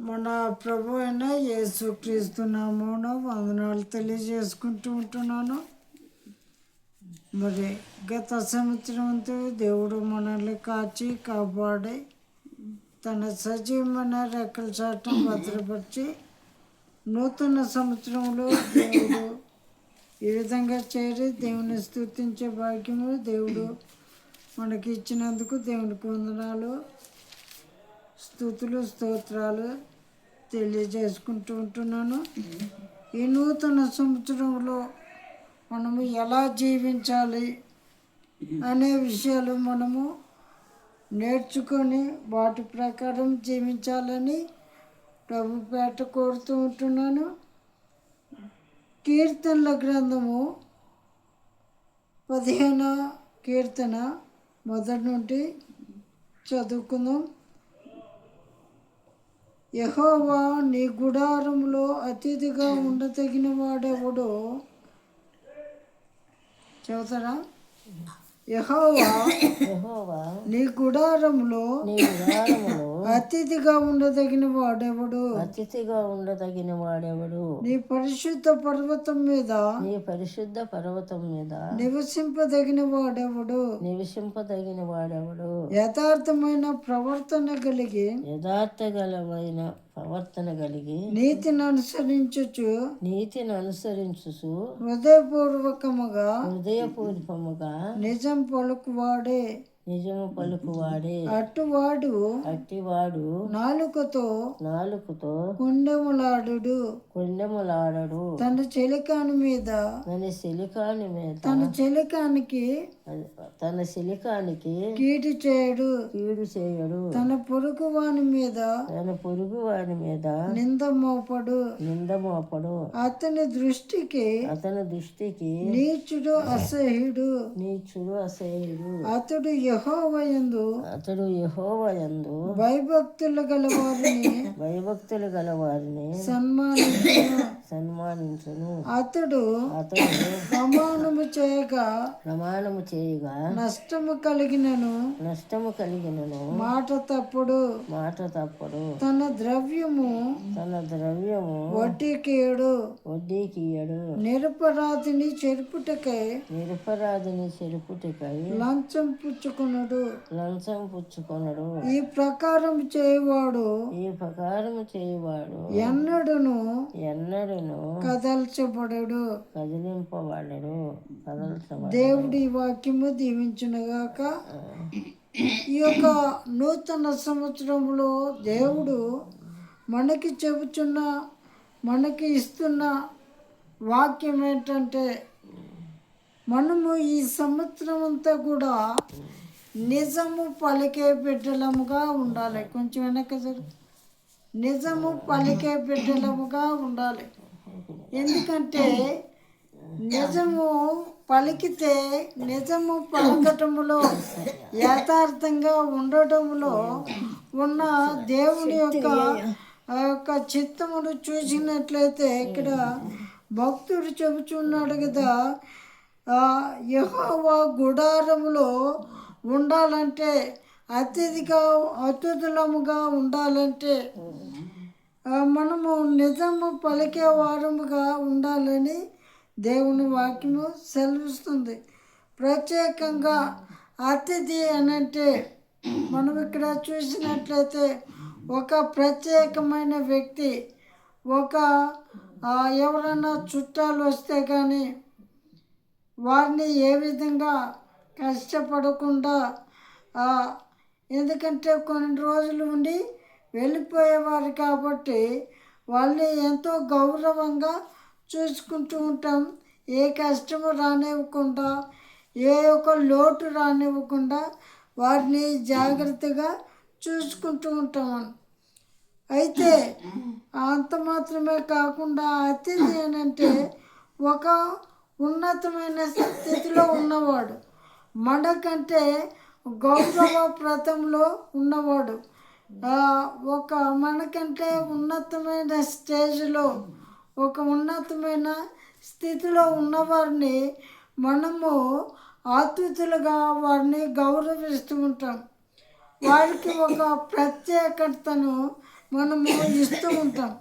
మన ప్రభు అయిన యేసుక్రీస్తు నామోనో వందనాలు తెలియజేసుకుంటూ ఉంటున్నాను. మరి గత సంవత్సరంతో దేవుడు మనల్ని కాచి కాపాడి తన సజీవమైన రెక్కల చాటం భద్రపరిచి నూతన సంవత్సరంలో దేవుడు ఈ విధంగా చేరి దేవుని స్థుతించే భాగ్యము దేవుడు మనకి ఇచ్చినందుకు దేవునికి వందనాలు. స్థుతులు స్తోత్రాలు తెలియజేసుకుంటూ ఉంటున్నాను. ఈ నూతన సంవత్సరంలో మనము ఎలా జీవించాలి అనే విషయాలు మనము నేర్చుకొని వాటి ప్రకారం జీవించాలని ప్రభుపేట కోరుతూ ఉంటున్నాను. కీర్తనల గ్రంథము పదిహేన కీర్తన మొదటి నుండి చదువుకుందాం. యహోవా నీ గుడారంలో అతిథిగా ఉండదగిన వాడెవడో? చదువుతారా యహోవా నీ గుడారంలో నీ విధానములో అతిథిగా ఉండదగిన వాడెవడు? అతిథిగా ఉండదగిన వాడెవడు? నీ పరిశుద్ధ పర్వతం మీద నీ పరిశుద్ధ పర్వతం మీద నివసింపదగిన వాడెవడు? నివసింపదగిన వాడెవడు? యథార్థమైన ప్రవర్తన కలిగి యథార్థగలమైన ప్రవర్తన కలిగి నీతిని అనుసరించుచు నీతిని అనుసరించుచు హృదయపూర్వకముగా హృదయపూర్వకముగా నిజం పలుకువాడే. నిజము పలుకువాడే అట్టువాడు అట్టివాడు నాలుకతో నాలుకతో కుండెములాడు కొండెములాడడు. తన చెలికాని మీద తన సిలికాని మీద తన చెలికానికి తన సిలికానికి కీటి చేయడు. కీడు చేయడు. తన పొరుగు వాని మీద తన పొరుగు వారి మీద నింద మోపడు. నింద మోపడు. అతని దృష్టికి అతని దృష్టికి నీచుడు అసహ్యుడు. నీచుడు అసహ్యుడు. అతడు యహోవయందు అతడు యెహోవాయందు భయభక్తులు గల వారిని భయభక్తులు గల వారిని సన్మానించును సన్మానించును. అతడు అతడు ప్రమాణము చేయగా ప్రమాణము చేయగా నష్టము కలిగినను. నష్టము కలిగినను. మాట తప్పుడు. మాట తప్పడు. తన ద్రవ్యము తన ద్రవ్యము వడ్డీకేడు. వడ్డీకియడు నిరపరాధిని చెరుపుటకై నిరపరాధిని చెరుపుటికై లంచం పుచ్చుకునుడు. లంచం పుచ్చుకొనడు. ఈ ప్రకారం చేయవాడు ఈ ప్రకారము చేయవాడు ఎన్నడును? ఎన్నడూను కదల్చబడడు. కదిలింపబడడు. కదల్చబడు దేవుడి వాక్యము దీవించునుగాక. ఈ యొక్క నూతన సంవత్సరంలో దేవుడు మనకి చెబుతున్న మనకి ఇస్తున్న వాక్యం ఏంటంటే మనము ఈ సంవత్సరం అంతా కూడా నిజము పలికే బిడ్డలముగా ఉండాలి. కొంచెం వెనక జరుగు. నిజము పలికే బిడ్డలముగా ఉండాలి. ఎందుకంటే నిజము పలికితే నిజము పలకటములో యథార్థంగా ఉండటములో ఉన్న దేవుని యొక్క ఆ యొక్క చిత్తమును చూసినట్లయితే ఇక్కడ భక్తుడు చెబుతున్నాడు కదా ఆ గుడారములో ఉండాలంటే అతిథిగా అతిథులముగా ఉండాలంటే మనము నిజము పలికే వారముగా ఉండాలని దేవుని వాక్యము సెలవిస్తుంది. ప్రత్యేకంగా అతిథి అనంటే మనం ఇక్కడ చూసినట్లయితే ఒక ప్రత్యేకమైన వ్యక్తి ఒక ఎవరైనా చుట్టాలు వస్తే కానీ వారిని ఏ విధంగా కష్టపడకుండా ఎందుకంటే కొన్ని రోజులు ఉండి వెళ్ళిపోయేవారు కాబట్టి వాళ్ళని ఎంతో గౌరవంగా చూసుకుంటూ ఉంటాం. ఏ కష్టము రానివ్వకుండా ఏ ఒక్క లోటు రానివ్వకుండా వారిని జాగ్రత్తగా చూసుకుంటూ ఉంటాం. అయితే అంత మాత్రమే కాకుండా అతిథి ఏంటంటే ఒక ఉన్నతమైన స్థితిలో ఉన్నవాడు. మనకంటే గౌరవ ప్రతంలో ఉన్నవాడు. ఒక మనకంటే ఉన్నతమైన స్టేజ్లో ఒక ఉన్నతమైన స్థితిలో ఉన్నవారిని మనము ఆతిథులుగా వారిని గౌరవిస్తూ ఉంటాం. వారికి ఒక ప్రత్యేకతను మనము ఇస్తూ ఉంటాం.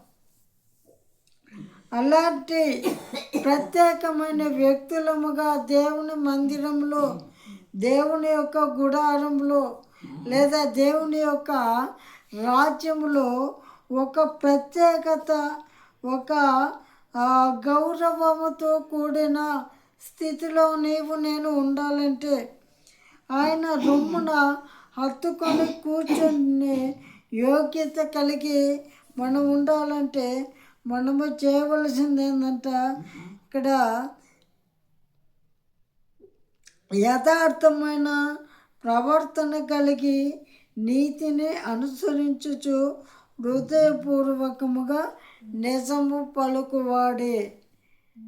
అలాంటి ప్రత్యేకమైన వ్యక్తులముగా దేవుని మందిరంలో దేవుని యొక్క గుడారంలో లేదా దేవుని యొక్క రాజ్యంలో ఒక ప్రత్యేకత ఒక గౌరవముతో కూడిన స్థితిలో నీవు నేను ఉండాలంటే ఆయన రొమ్మున హత్తుకొని కూర్చొని యోగ్యత కలిగి మనం ఉండాలంటే మనము చేయవలసింది ఏంటంట ఇక్కడ యథార్థమైన ప్రవర్తన కలిగి నీతిని అనుసరించుచు హృదయపూర్వకముగా నిజము పలుకువాడే.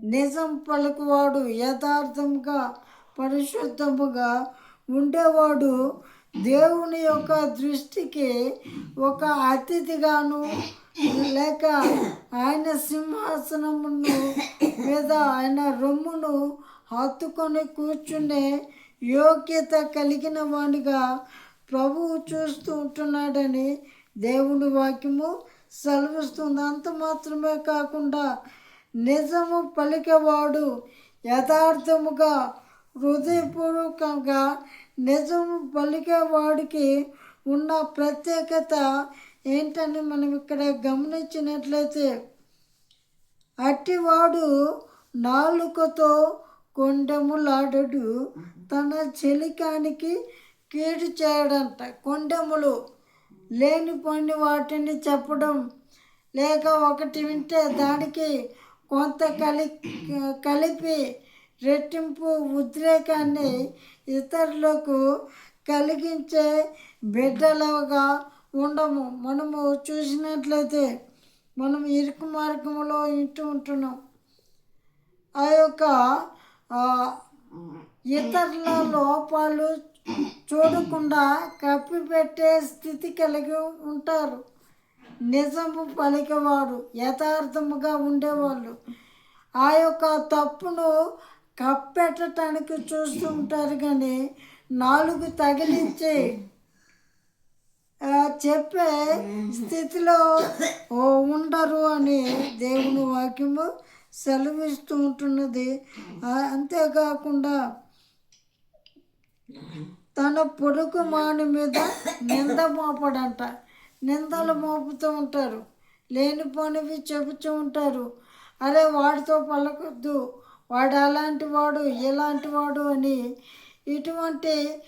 నిజం పలుకువాడు యథార్థంగా పరిశుద్ధముగా ఉండేవాడు. దేవుని యొక్క దృష్టికి ఒక అతిథిగాను లేక ఆయన సింహాసనమును మీద ఆయన రొమ్మును హత్తుకొని కూర్చునే యోగ్యత కలిగిన వాడిగా ప్రభువు చూస్తూ ఉంటున్నాడని దేవుని వాక్యము సెలవిస్తుంది. అంత మాత్రమే కాకుండా నిజము పలికేవాడు యథార్థముగా హృదయపూర్వకంగా నిజము పలికేవాడికి ఉన్న ప్రత్యేకత ఏంటని మనం ఇక్కడ గమనించినట్లయితే అట్టివాడు నాలుకతో కొండెములాడడు. తన చెలికానికి కీడు చేయడంట. కొండెములు లేనిపోని వాటిని చెప్పడం లేక ఒకటి వింటే దానికి కొంత కలి కలిపి రెట్టింపు ఉద్రేకాన్ని ఇతరులకు కలిగించే బిడ్డలుగా ఉండము. మనము చూసినట్లయితే మనం ఇరుకు మార్గంలో ఇంటూ ఉంటున్నాం. ఆ యొక్క ఇతరుల లోపాలు చూడకుండా కప్పిపెట్టే స్థితి కలిగి ఉంటారు. నిజము పలికేవాడు యథార్థముగా ఉండేవాళ్ళు. ఆ యొక్క తప్పును కప్పెట్టడానికి చూస్తూ ఉంటారు కానీ నాలుగు తగిలించి చెప్పే స్థితిలో ఓ ఉండరు అని దేవుని వాక్యము సెలవిస్తూ ఉంటున్నది. అంతేకాకుండా తన పొడుకు మాని మీద నింద మోపడంట. నిందలు మోపుతూ ఉంటారు. లేనిపోనివి చెబుతూ ఉంటారు. అరే వాడితో పలకొద్దు. వాడు అలాంటి వాడు ఇలాంటి వాడు అని ఇటువంటి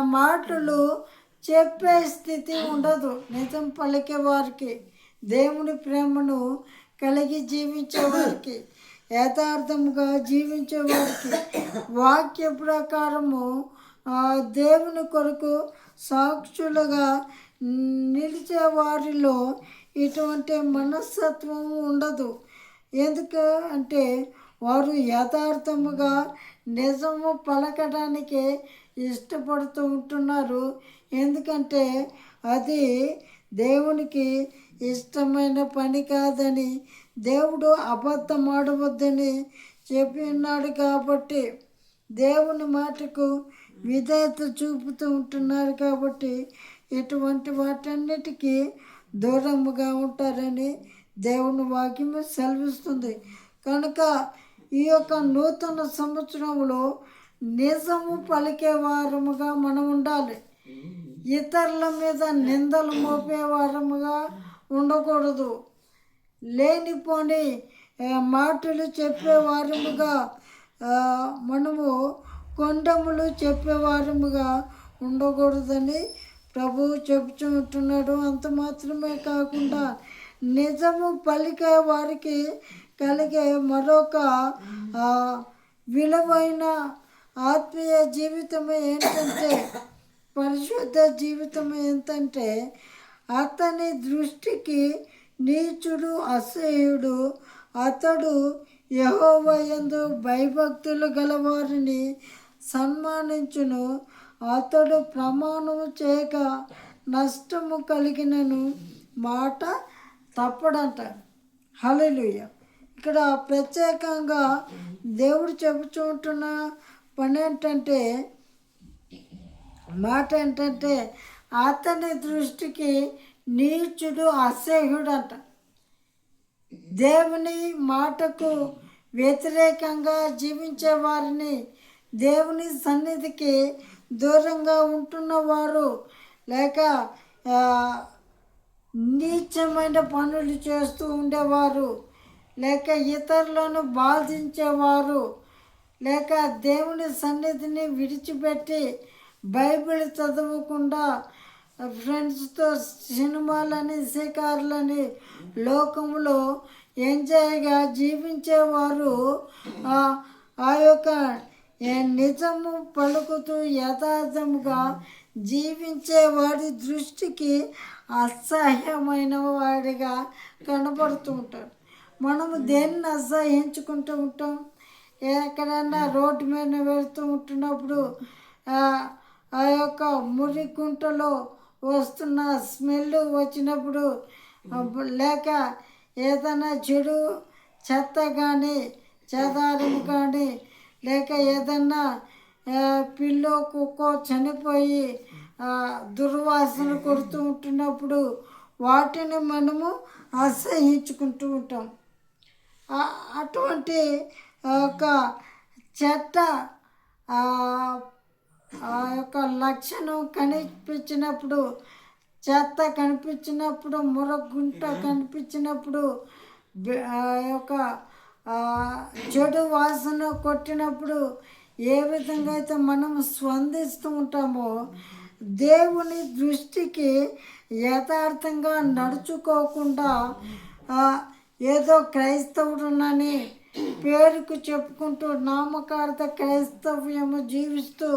మాటలు చెప్పే స్థితి ఉండదు. నిజం పలికే వారికి దేవుని ప్రేమను కలిగి జీవించే వారికి యథార్థముగా జీవించేవారికి వాక్య ప్రకారము దేవుని కొరకు సాక్షులుగా నిలిచే వారిలో ఇటువంటి మనస్తత్వం ఉండదు. ఎందుకు అంటే వారు యథార్థముగా నిజము పలకడానికి ఇష్టపడుతూ ఉంటున్నారు. ఎందుకంటే అది దేవునికి ఇష్టమైన పని కాదని దేవుడు అబద్ధం ఆడవద్దని చెప్పి ఉన్నాడు కాబట్టి దేవుని మాటకు విధేయత చూపుతూ ఉంటున్నారు కాబట్టి ఇటువంటి వాటన్నిటికీ దూరముగా ఉంటారని దేవుని వాక్యం సెలవిస్తుంది. కనుక ఈ యొక్క నూతన సంవత్సరంలో నిజము పలికే వారముగా మనం ఉండాలి. ఇతరుల మీద నిందలు మోపే వారముగా ఉండకూడదు. లేనిపోని మాటలు చెప్పే వారముగా మనము కొండములు చెప్పేవారముగా ఉండకూడదని ప్రభువు చెబుతూ అంత మాత్రమే కాకుండా నిజము పలికే వారికి కలిగే మరొక విలువైన ఆత్మీయ జీవితం ఏంటంటే పరిశుద్ధ జీవితం ఏంటంటే అతని దృష్టికి నీచుడు అసహ్యుడు అతడు యహోవయందు భయభక్తులు గలవారిని సన్మానించును. అతడు ప్రమాణము చేయక నష్టము కలిగినను. మాట తప్పడంట. హలలుయ ఇక్కడ ప్రత్యేకంగా దేవుడు చెబుతుంటున్న పని ఏంటంటే మాట ఏంటంటే అతని దృష్టికి నీచుడు అసహ్యుడు అంట దేవుని మాటకు వ్యతిరేకంగా జీవించే వారిని దేవుని సన్నిధికి దూరంగా ఉంటున్నవారు లేక నీచమైన పనులు చేస్తూ ఉండేవారు లేక ఇతరులను బాధించేవారు లేక దేవుని సన్నిధిని విడిచిపెట్టి బైబిల్ చదవకుండా ఫ్రెండ్స్తో సినిమాలని శికారులని లోకంలో ఎంజాయ్గా జీవించేవారు ఆ యొక్క నిజము పలుకుతూ యథార్థముగా జీవించే వాడి దృష్టికి అసహ్యమైన వాడిగా కనబడుతూ ఉంటాడు. మనము దేన్ని అసహ్యించుకుంటూ ఉంటాం? ఎక్కడన్నా రోడ్డు మీద వెళ్తూ ఉంటున్నప్పుడు ఆ యొక్క మురి గుంటలో వస్తున్న స్మెల్ వచ్చినప్పుడు లేక ఏదైనా చెడు చెత్త కానీ చెదారం కానీ లేక ఏదన్నా పిల్లో కుక్కో చనిపోయి దుర్వాసన కొడుతూ ఉంటున్నప్పుడు వాటిని మనము అసహించుకుంటూ ఉంటాం. అటువంటి ఒక చెత్త ఆ యొక్క లక్షణం కనిపించినప్పుడు చెత్త కనిపించినప్పుడు మురగుంట కనిపించినప్పుడు ఆ యొక్క చెడు వాసన కొట్టినప్పుడు ఏ విధంగా అయితే మనం స్పందిస్తూ ఉంటామో దేవుని దృష్టికి యథార్థంగా నడుచుకోకుండా ఏదో క్రైస్తవుడునని పేరుకు చెప్పుకుంటూ నామకార్థ క్రైస్తవ్యము జీవిస్తూ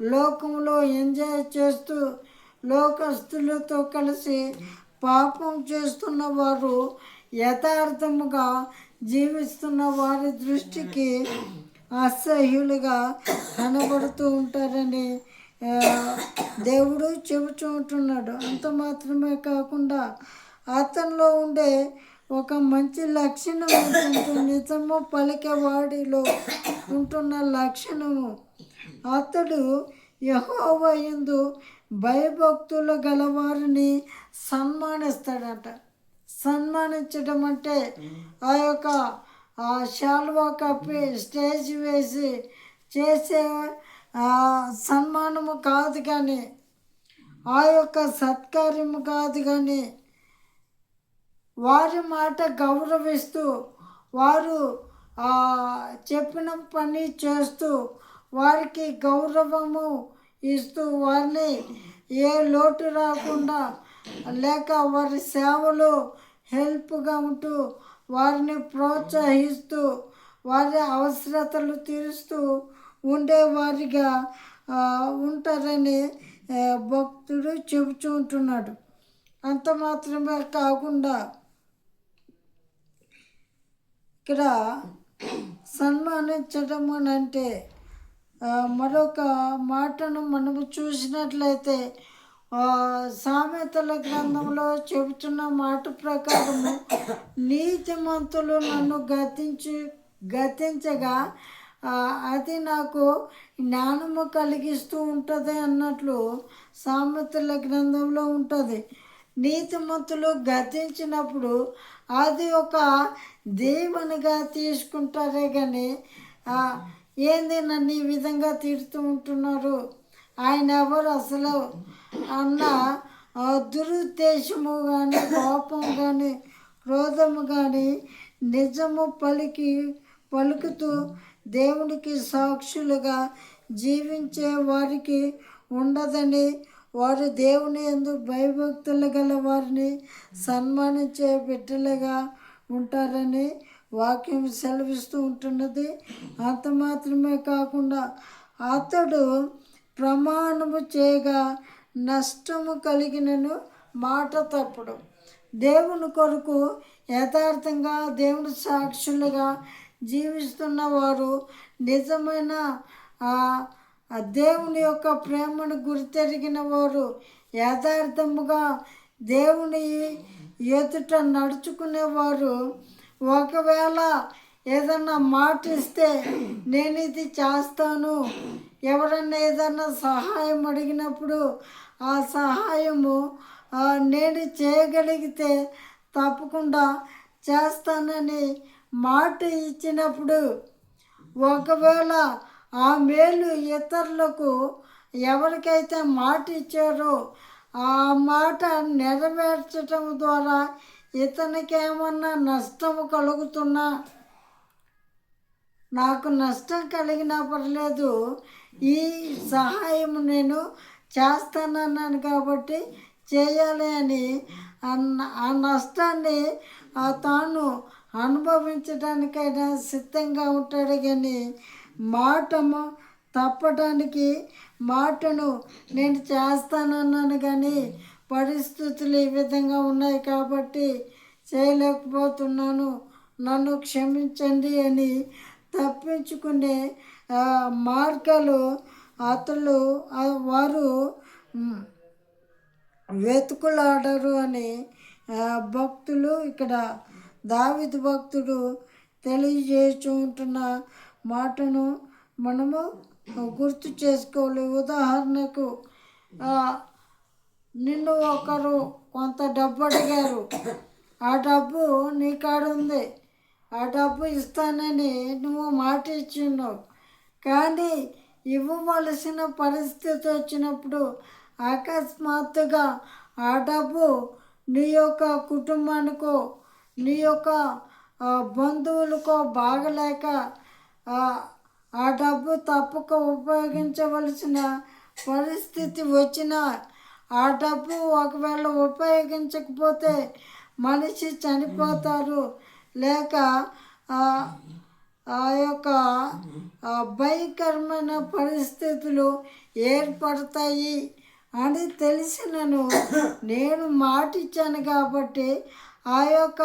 లోకంలో ఎంజాయ్ చేస్తూ లోకస్తులతో కలిసి పాపం చేస్తున్న వారు యథార్థముగా జీవిస్తున్న వారి దృష్టికి అసహ్యులుగా కనబడుతూ ఉంటారని దేవుడు చెబుతూ ఉంటున్నాడు. అంత మాత్రమే కాకుండా అతనిలో ఉండే ఒక మంచి లక్షణం ఏంటంటే నిజము పలికేవాడిలో ఉంటున్న లక్షణము. అతడు యహోవయందు భయభక్తులు గలవారిని సన్మానిస్తాడట. సన్మానించడం అంటే ఆ యొక్క ఆ శాల్వా కప్పి స్టేజ్ వేసి చేసే సన్మానము కాదు కానీ ఆ యొక్క సత్కార్యము కాదు కానీ వారి మాట గౌరవిస్తూ వారు చెప్పిన పని చేస్తూ వారికి గౌరవము ఇస్తూ వారిని ఏ లోటు రాకుండా లేక వారి సేవలు హెల్ప్గా ఉంటూ వారిని ప్రోత్సహిస్తూ వారి అవసరతలు తీరుస్తూ ఉండేవారిగా ఉంటారని భక్తుడు చెబుతూ ఉంటున్నాడు. అంత మాత్రమే కాకుండా ఇక్కడ సన్మానించడం అని అంటే మరొక మాటను మనము చూసినట్లయితే సామెతల గ్రంథంలో చెబుతున్న మాట ప్రకారము నీతిమంతులు నన్ను గతించి గతించగా అది నాకు జ్ఞానము కలిగిస్తూ ఉంటుంది అన్నట్లు సామెతల గ్రంథంలో ఉంటుంది. నీతిమంతులు గతించినప్పుడు అది ఒక దేవునిగా తీసుకుంటారే కానీ ఏంది నన్ను ఈ విధంగా తిడుతూ ఉంటున్నారు? ఆయన ఎవరు అసలు? అన్న ఆ, దురుద్దేశము కానీ కోపం కానీ క్రోధము కానీ నిజము పలికి పలుకుతూ దేవునికి సాక్షులుగా జీవించే వారికి ఉండదని వారు దేవుని ఎందు భయభక్తులు గల వారిని సన్మానించే బిడ్డలుగా ఉంటారని వాక్యం సెలవిస్తూ ఉంటున్నది. అంత మాత్రమే కాకుండా అతడు ప్రమాణము చేయగా నష్టము కలిగినను మాట తప్పడం. దేవుని కొరకు యథార్థంగా దేవుని సాక్షులుగా జీవిస్తున్న వారు నిజమైన ఆ దేవుని యొక్క ప్రేమను గురితెరిగిన వారు యథార్థముగా దేవుని ఎదుట నడుచుకునేవారు. ఒకవేళ ఏదన్నా మాట ఇస్తే నేను ఇది చేస్తాను ఎవరన్నా ఏదన్నా సహాయం అడిగినప్పుడు ఆ సహాయము నేను చేయగలిగితే తప్పకుండా చేస్తానని మాట ఇచ్చినప్పుడు ఒకవేళ ఆ మేలు ఇతరులకు ఎవరికైతే మాట ఇచ్చారో ఆ మాట నెరవేర్చడం ద్వారా ఇతనికి ఏమన్నా నష్టం కలుగుతున్నా? నాకు నష్టం కలిగినా పర్లేదు. ఈ సహాయం నేను చేస్తానన్నాను కాబట్టి చేయాలి అని ఆ ఆ నష్టాన్ని ఆ తాను అనుభవించడానికైనా సిద్ధంగా ఉంటాడు కానీ మాటము తప్పడానికి మాటను నేను చేస్తానన్నాను కానీ పరిస్థితులు ఈ విధంగా ఉన్నాయి కాబట్టి చేయలేకపోతున్నాను. నన్ను క్షమించండి అని తప్పించుకునే మార్గాలు అతలు వారు వెతుకులాడరు అని భక్తులు ఇక్కడ దావిద భక్తుడు తెలియజేస్తుంటున్న మాటను మనము గుర్తు చేసుకోవాలి. ఉదాహరణకు నిన్ను ఒకరు కొంత డబ్బు అడిగారు. ఆ డబ్బు నీ కాడ ఉంది. ఆ డబ్బు ఇస్తానని నువ్వు మాట ఇచ్చిన్నావు కానీ ఇవ్వవలసిన పరిస్థితి వచ్చినప్పుడు అకస్మాత్తుగా ఆ డబ్బు నీ యొక్క కుటుంబానికో నీ యొక్క బంధువులకో బాగలేక ఆ, ఆ డబ్బు తప్పక ఉపయోగించవలసిన పరిస్థితి వచ్చిన ఆ డబ్బు ఒకవేళ ఉపయోగించకపోతే మనిషి చనిపోతారు. లేక ఆ, యొక్క భయకరమైన భయంకరమైన పరిస్థితులు ఏర్పడతాయి అని తెలిసినను. నేను మాటిచ్చాను కాబట్టి ఆ యొక్క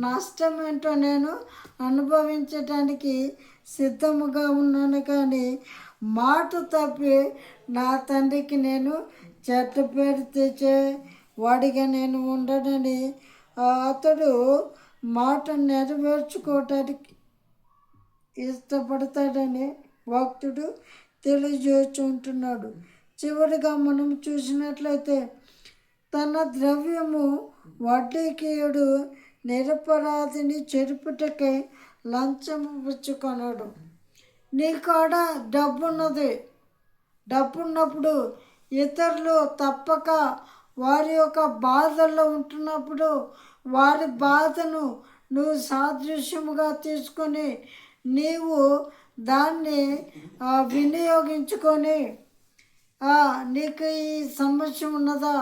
నష్టం ఏంటో నేను అనుభవించడానికి సిద్ధముగా ఉన్నాను కానీ మాట తప్పి నా తండ్రికి నేను చెట్టు పేరు తెచ్చే వాడిగా నేను ఉండనని అతడు మాట నెరవేర్చుకోవటానికి ఇష్టపడతాడని భక్తుడు తెలియజేస్తుంటున్నాడు. చివరిగా మనం చూసినట్లయితే తన ద్రవ్యము వడ్డీకియుడు నిరపరాధిని చెరుపుటకై లంచం పుచ్చుకొనడు. నీ కాడ డబ్బున్నది. డబ్బున్నప్పుడు ఇతరులు తప్పక వారి యొక్క బాధల్లో ఉంటున్నప్పుడు వారి బాధను నువ్వు సాదృశ్యముగా తీసుకొని నీవు దాన్ని వినియోగించుకొని నీకు ఈ సమస్య ఉన్నదా?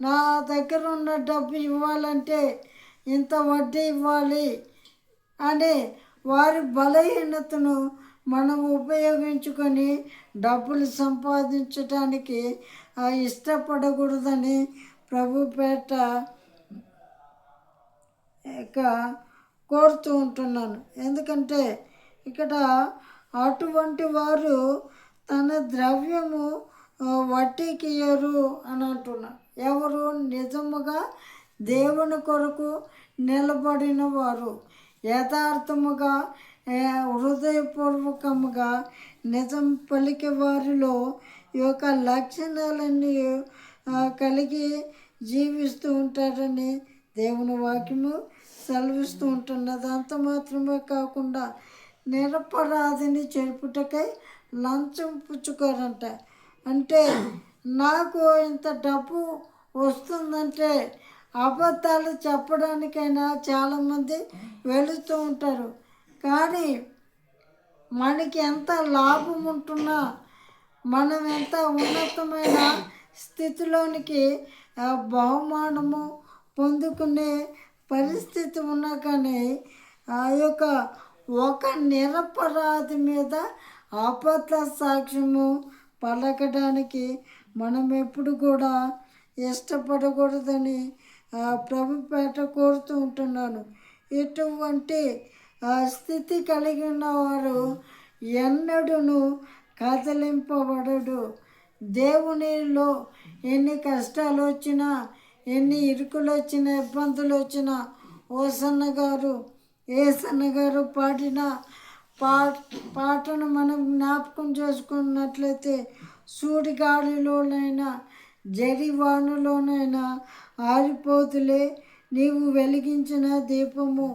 నా దగ్గర ఉన్న డబ్బు ఇవ్వాలంటే ఇంత వడ్డీ ఇవ్వాలి అని వారి బలహీనతను మనం ఉపయోగించుకొని డబ్బులు సంపాదించడానికి ఇష్టపడకూడదని ప్రభుపేట కోరుతూ ఉంటున్నాను. ఎందుకంటే ఇక్కడ అటువంటి వారు తన ద్రవ్యము వడ్డీకి ఇయ్యరు అని అంటున్నారు ఎవరు నిజముగా దేవుని కొరకు నిలబడిన వారు యథార్థముగా హృదయపూర్వకముగా నిజం పలికే వారిలో ఈ యొక్క లక్షణాలన్నీ కలిగి జీవిస్తూ ఉంటారని దేవుని వాక్యము సెలవిస్తూ ఉంటున్నది అంత మాత్రమే కాకుండా నిరపరాధిని చెరుపుటకై లంచం పుచ్చుకోరంట. అంటే నాకు ఇంత డబ్బు వస్తుందంటే అబద్ధాలు చెప్పడానికైనా చాలామంది వెళుతూ ఉంటారు. కానీ మనకి ఎంత లాభం ఉంటున్నా మనం ఎంత ఉన్నతమైన స్థితిలోనికి బహుమానము పొందుకునే పరిస్థితి ఉన్నా కానీ ఆ యొక్క ఒక నిరపరాధి మీద ఆపత్ల సాక్ష్యము పలకడానికి మనం ఎప్పుడు కూడా ఇష్టపడకూడదని ప్రభుపేట కోరుతూ ఉంటున్నాను. ఇటువంటి ఆ, స్థితి కలిగి ఉన్నవారు ఎన్నడూను కదలింపబడడు. దేవునిలో ఎన్ని కష్టాలు వచ్చినా ఎన్ని ఇరుకులు వచ్చినా ఇబ్బందులు వచ్చినా ఓ సన్న గారు ఏ సన్న గారు పాడిన పా పాటను మనం జ్ఞాపకం చేసుకున్నట్లయితే సూడి జరివాణులోనైనా ఆరిపోతులే నీవు వెలిగించిన దీపము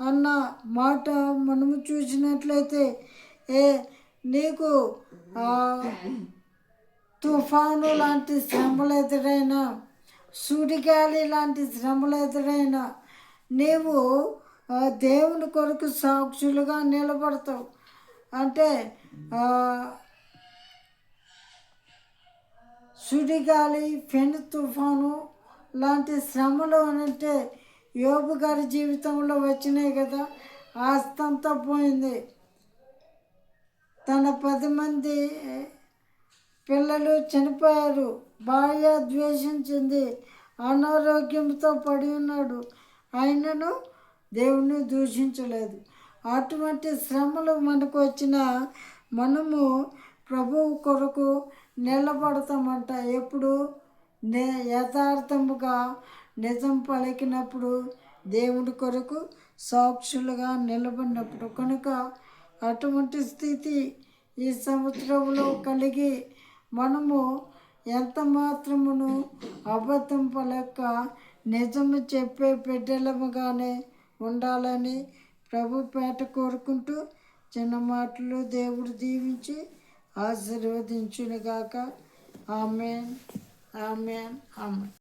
అన్న మాట మనము చూసినట్లయితే ఏ నీకు తుఫాను లాంటి శ్రమలు ఎదురైనా సూడిగాలి లాంటి శ్రమలు ఎదురైనా నీవు దేవుని కొరకు సాక్షులుగా నిలబడతావు. అంటే సుడిగాలి పెను తుఫాను లాంటి శ్రమలు అంటే యోబు గారి జీవితంలో వచ్చినాయి కదా. ఆస్తంతా పోయింది. తన పది మంది పిల్లలు చనిపోయారు. భార్య ద్వేషించింది. అనారోగ్యంతో పడి ఉన్నాడు. ఆయనను దేవుణ్ణి దూషించలేదు. అటువంటి శ్రమలు మనకు వచ్చిన మనము ప్రభువు కొరకు నిలబడతామంట. ఎప్పుడు? నే యథార్థముగా నిజం పలికినప్పుడు దేవుడి కొరకు సాక్షులుగా నిలబడినప్పుడు. కనుక అటువంటి స్థితి ఈ సంవత్సరంలో కలిగి మనము ఎంత మాత్రమును అబద్ధం పలక నిజము చెప్పే బిడ్డలముగానే ఉండాలని ప్రభు పేట కోరుకుంటూ చిన్న మాటలు దేవుడు దీవించి ఆశీర్వదించునుగాక. Amen amen amen.